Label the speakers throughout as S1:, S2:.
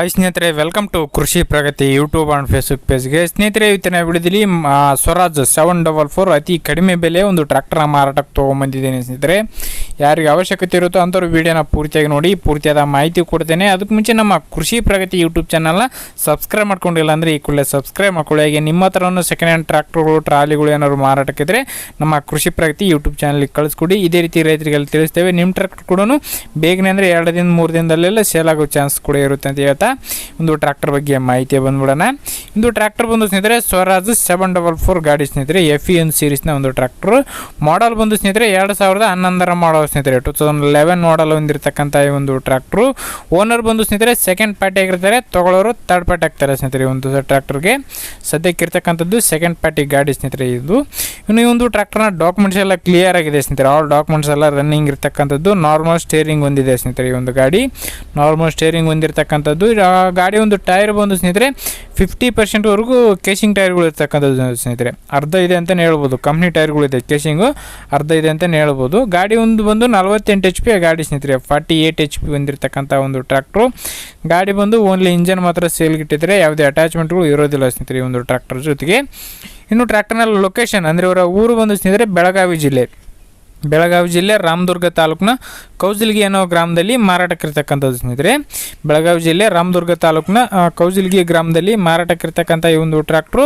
S1: Hi ಸ್ನೇಹಿತರೆ welcome to Krishi Pragati YouTube and Facebook ಪೇಜ್ಗೆ ಸ್ನೇಹಿತರೆ, ಇವತ್ತಿನ ವಿಡಿಯೋದಲ್ಲಿ ಸ್ವರಾಜ್ ಸೆವೆನ್ ಡಬಲ್ ಫೋರ್ ಅತಿ ಕಡಿಮೆ ಬೆಲೆ ಒಂದು ಟ್ರ್ಯಾಕ್ಟರ್ನ ಮಾರಾಟಕ್ಕೆ ತೊಗೊಂಬಂದಿದ್ದೇನೆ ಸ್ನೇಹಿತರೆ. ಯಾರಿಗೆ ಅವಶ್ಯಕತೆ ಇರುತ್ತೋ ಅಂಥವ್ರು ವಿಡಿಯೋನ ಪೂರ್ತಿಯಾಗಿ ನೋಡಿ, ಪೂರ್ತಿಯಾದ ಮಾಹಿತಿ ಕೊಡ್ತೇನೆ. ಅದಕ್ಕೆ ಮುಂಚೆ ನಮ್ಮ ಕೃಷಿ ಪ್ರಗತಿ ಯೂಟ್ಯೂಬ್ ಚಾನಲ್ನ ಸಬ್ಸ್ಕ್ರೈಬ್ ಮಾಡ್ಕೊಂಡಿಲ್ಲ ಅಂದರೆ ಈ ಕೂಡಲೇ ಸಬ್ಸ್ಕ್ರೈಬ್ ಮಾಡ್ಕೊಳ್ಳಿ. ಹಾಗೆ ನಿಮ್ಮ ಹತ್ರನೂ ಸೆಕೆಂಡ್ ಹ್ಯಾಂಡ್ ಟ್ರ್ಯಾಕ್ಟರ್ಗಳು ಟ್ರಾಲಿಗಳು ಏನಾದ್ರು ಮಾರಾಟಕ್ಕಿದ್ರೆ ನಮ್ಮ ಕೃಷಿ ಪ್ರಗತಿ ಯೂಟ್ಯೂಬ್ ಚಾನಲ್ಗೆ ಕಳಿಸ್ಕೊಡಿ. ಇದೇ ರೀತಿ ರೈತರಿಗೆಲ್ಲ ತಿಳಿಸ್ತೇವೆ. ನಿಮ್ಮ ಟ್ರ್ಯಾಕ್ಟರ್ ಕೂಡ ಬೇಗನೆ ಅಂದರೆ ಎರಡು ದಿನ ಮೂರು ದಿನದಲ್ಲೆಲ್ಲ ಸೇಲ್ ಆಗೋ ಚಾನ್ಸ್ ಕೂಡ ಇರುತ್ತೆ ಅಂತ ಹೇಳ್ತಾ ಒಂದು ಟ್ರ್ಯಾಕ್ಟರ್ ಬಗ್ಗೆ ಮಾಹಿತಿ ಬಂದ್ಬಿಡೋಣ. ಇಂದು ಟ್ರ್ಯಾಕ್ಟರ್ ಬಂದು ಸ್ನೇಹಿತರೆ, ಸ್ವರಾಜ್ ಸೆವೆನ್ ಡಬಲ್ ಫೋರ್ ಗಾಡಿ ಸ್ನೇಹಿತರೆ ಎಫ್ ಇ ಎನ್ ಸೀರೀಸ್ನ ಒಂದು ಟ್ರ್ಯಾಕ್ಟರ್ ಮಾಡಲ್ ಬಂದು ಸ್ನೇಹಿತರೆ, ಎರಡು ಸಾವಿರದ ಹನ್ನೊಂದರ ಮಾಡಲ್ ಸ್ನೇಹಿತರೆ ಟೂ ತೌಸಂಡ್ ಲೆವೆನ್ ಮಾಡಲ್ ಹೊಂದಿರತಕ್ಕಂಥ ಈ ಒಂದು ಟ್ರ್ಯಾಕ್ಟ್ರು ಓನರ್ ಬಂದು ಸ್ನೇಹಿತರೆ ಸೆಕೆಂಡ್ ಪಾರ್ಟಿ ಆಗಿರ್ತಾರೆ, ತಗೊಳ್ಳೋರು ತರ್ಡ್ ಪಾರ್ಟಿ ಆಗ್ತಾರೆ ಸ್ನೇಹಿತರೆ ಒಂದು ಟ್ರ್ಯಾಕ್ಟರ್ಗೆ ಸದ್ಯಕ್ಕೆ ಇರ್ತಕ್ಕಂಥದ್ದು ಸೆಕೆಂಡ್ ಪಾರ್ಟಿ ಗಾಡಿ ಸ್ನೇಹಿತರೆ ಇದು. ಇನ್ನು ಈ ಒಂದು ಟ್ರ್ಯಾಕ್ಟರ್ನ ಡಾಕ್ಯುಮೆಂಟ್ಸ್ ಎಲ್ಲ ಕ್ಲಿಯರ್ ಆಗಿದೆ ಸ್ನೇಹಿತರೆ. ಆಲ್ ಡಾಕ್ಯುಮೆಂಟ್ಸ್ ಎಲ್ಲ ರನ್ನಿಂಗ್ ಇರ್ತಕ್ಕಂಥದ್ದು ನಾರ್ಮಲ್ ಸ್ಟೇರಿಂಗ್ ಹೊಂದಿದೆ ಸ್ನೇಹಿತರೆ ಈ ಒಂದು ಗಾಡಿ. ನಾರ್ಮಲ್ ಸ್ಟೇರಿಂಗ್ ಹೊಂದಿರತಕ್ಕಂಥದ್ದು ಗಾಡಿ ಒಂದು ಟೈರ್ ಬಂದು ಸ್ನೇಹಿತರೆ ಫಿಫ್ಟಿ ಪರ್ಸೆಂಟ್ವರೆಗೂ ಕೇಸಿಂಗ್ ಟೈರ್ಗಳು ಇರ್ತಕ್ಕಂಥದ್ದು ಸ್ನೇಹಿತರೆ. ಅರ್ಧ ಇದೆ ಅಂತಲೇ ಹೇಳ್ಬೋದು. ಕಂಪ್ನಿ ಟೈರ್ಗಳು ಇದೆ ಕೇಸಿಂಗು ಅರ್ಧ ಇದೆ ಅಂತಲೇ ಹೇಳ್ಬೋದು. ಗಾಡಿ ಒಂದು ಬಂದು ನಲವತ್ತೆಂಟು ಎಚ್ ಪಿ ಗಾಡಿ ಸ್ನೇಹಿತರೆ. ಫಾರ್ಟಿ ಏಯ್ಟ್ ಎಚ್ ಪಿ ಹೊಂದಿರತಕ್ಕಂಥ ಒಂದು ಟ್ರ್ಯಾಕ್ಟ್ರು ಗಾಡಿ ಬಂದು ಓನ್ಲಿ ಇಂಜನ್ ಮಾತ್ರ ಸೇಲ್ಗಿಟ್ಟಿದ್ರೆ ಯಾವುದೇ ಅಟ್ಯಾಚ್ಮೆಂಟ್ಗಳು ಇರೋದಿಲ್ಲ ಸ್ನೇಹಿತರೆ ಈ ಒಂದು ಟ್ರ್ಯಾಕ್ಟರ್ ಜೊತೆಗೆ. ಇನ್ನು ಟ್ರ್ಯಾಕ್ಟರ್ನ ಲೊಕೇಶನ್ ಅಂದರೆ ಇವರ ಊರು ಬಂದು ಸ್ನೇಹಿತರೆ ಬೆಳಗಾವಿ ಜಿಲ್ಲೆ. ಬೆಳಗಾವಿ ಜಿಲ್ಲೆ ರಾಮದುರ್ಗ ತಾಲೂಕಿನ ಕೌಜಲ್ಗಿ ಅನ್ನೋ ಗ್ರಾಮದಲ್ಲಿ ಮಾರಾಟಕ್ಕಿರ್ತಕ್ಕಂಥದ್ದು ಸ್ನೇಹಿತರೆ. ಬೆಳಗಾವಿ ಜಿಲ್ಲೆ ರಾಮದುರ್ಗ ತಾಲೂಕಿನ ಕೌಜಿಲ್ಗಿ ಗ್ರಾಮದಲ್ಲಿ ಮಾರಾಟಕ್ಕಿರ್ತಕ್ಕಂಥ ಈ ಒಂದು ಟ್ರ್ಯಾಕ್ಟ್ರು.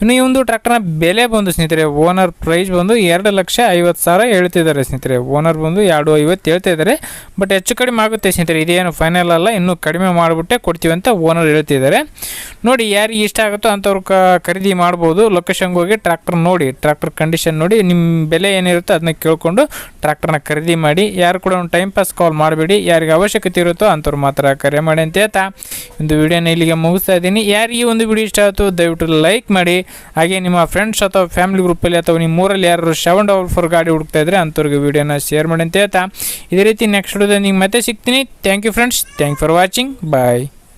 S1: ಇನ್ನು ಈ ಒಂದು ಟ್ರ್ಯಾಕ್ಟರ್ನ ಬೆಲೆ ಬಂದು ಸ್ನೇಹಿತರೆ, ಓನರ್ ಪ್ರೈಸ್ ಬಂದು ಎರಡು ಲಕ್ಷ ಐವತ್ತು ಸಾವಿರ ಹೇಳ್ತಿದ್ದಾರೆ ಸ್ನೇಹಿತರೆ. ಓನರ್ ಬಂದು ಎರಡು ಐವತ್ತು ಹೇಳ್ತಾ ಇದ್ದಾರೆ. ಬಟ್ ಹೆಚ್ಚು ಕಡಿಮೆ ಆಗುತ್ತೆ ಸ್ನೇಹಿತರೆ, ಇದೇನು ಫೈನಲ್ ಅಲ್ಲ, ಇನ್ನೂ ಕಡಿಮೆ ಮಾಡಿಬಿಟ್ಟೆ ಕೊಡ್ತೀವಿ ಅಂತ ಓನರ್ ಹೇಳ್ತಿದ್ದಾರೆ. ನೋಡಿ, ಯಾರಿಗೆ ಇಷ್ಟ ಆಗುತ್ತೋ ಅಂಥವ್ರು ಖರೀದಿ ಮಾಡ್ಬೋದು. ಲೊಕೇಶನ್ಗೆ ಹೋಗಿ ಟ್ರ್ಯಾಕ್ಟರ್ ನೋಡಿ, ಟ್ರ್ಯಾಕ್ಟರ್ ಕಂಡೀಷನ್ ನೋಡಿ, ನಿಮ್ಮ ಬೆಲೆ ಏನಿರುತ್ತೋ ಅದನ್ನ ಕೇಳ್ಕೊಂಡು ಟ್ರ್ಯಾಕ್ಟರ್ನ ಖರೀದಿ ಮಾಡಿ, ಯಾರು ಕೂಡ ಟೈಮ್ ಪಾಸ್ ಕಾಲ್ ಮಾಡಬೇಡಿ. ಯಾರಿಗೆ ಅವಶ್ಯಕತೆ ಇರುತ್ತೋ ಅಂಥವ್ರು ಮಾತ್ರ ಕರೆ ಮಾಡಿ ಅಂತ ಹೇಳ್ತಾ ಒಂದು ವಿಡಿಯೋನ ಇಲ್ಲಿಗೆ ಮುಗಿಸ್ತಾ ಇದ್ದೀನಿ. ಯಾರಿಗೆ ಈ ಒಂದು ವಿಡಿಯೋ ಇಷ್ಟ ಆಯಿತು ದಯವಿಟ್ಟು ಲೈಕ್ ಮಾಡಿ. ಹಾಗೆ ನಿಮ್ಮ ಫ್ರೆಂಡ್ಸ್ ಅಥವಾ ಫ್ಯಾಮಿಲಿ ಗ್ರೂಪಲ್ಲಿ ಅಥವಾ ನಿಮ್ಮ ಊರಲ್ಲಿ ಯಾರು ಸೆವೆನ್ ಡಬಲ್ ಫೋರ್ ಗಾಡಿ ಹುಡುಕ್ತಾ ಇದ್ರೆ ಅಂಥವ್ರಿಗೆ ವಿಡಿಯೋನ ಶೇರ್ ಮಾಡಿ ಅಂತ ಹೇಳ್ತಾ. ಇದೇ ರೀತಿ ನೆಕ್ಸ್ಟ್ ವಿಡಿಯೋದಲ್ಲಿ ಮತ್ತೆ ಸಿಗ್ತೀನಿ. Thank you friends thank for watching bye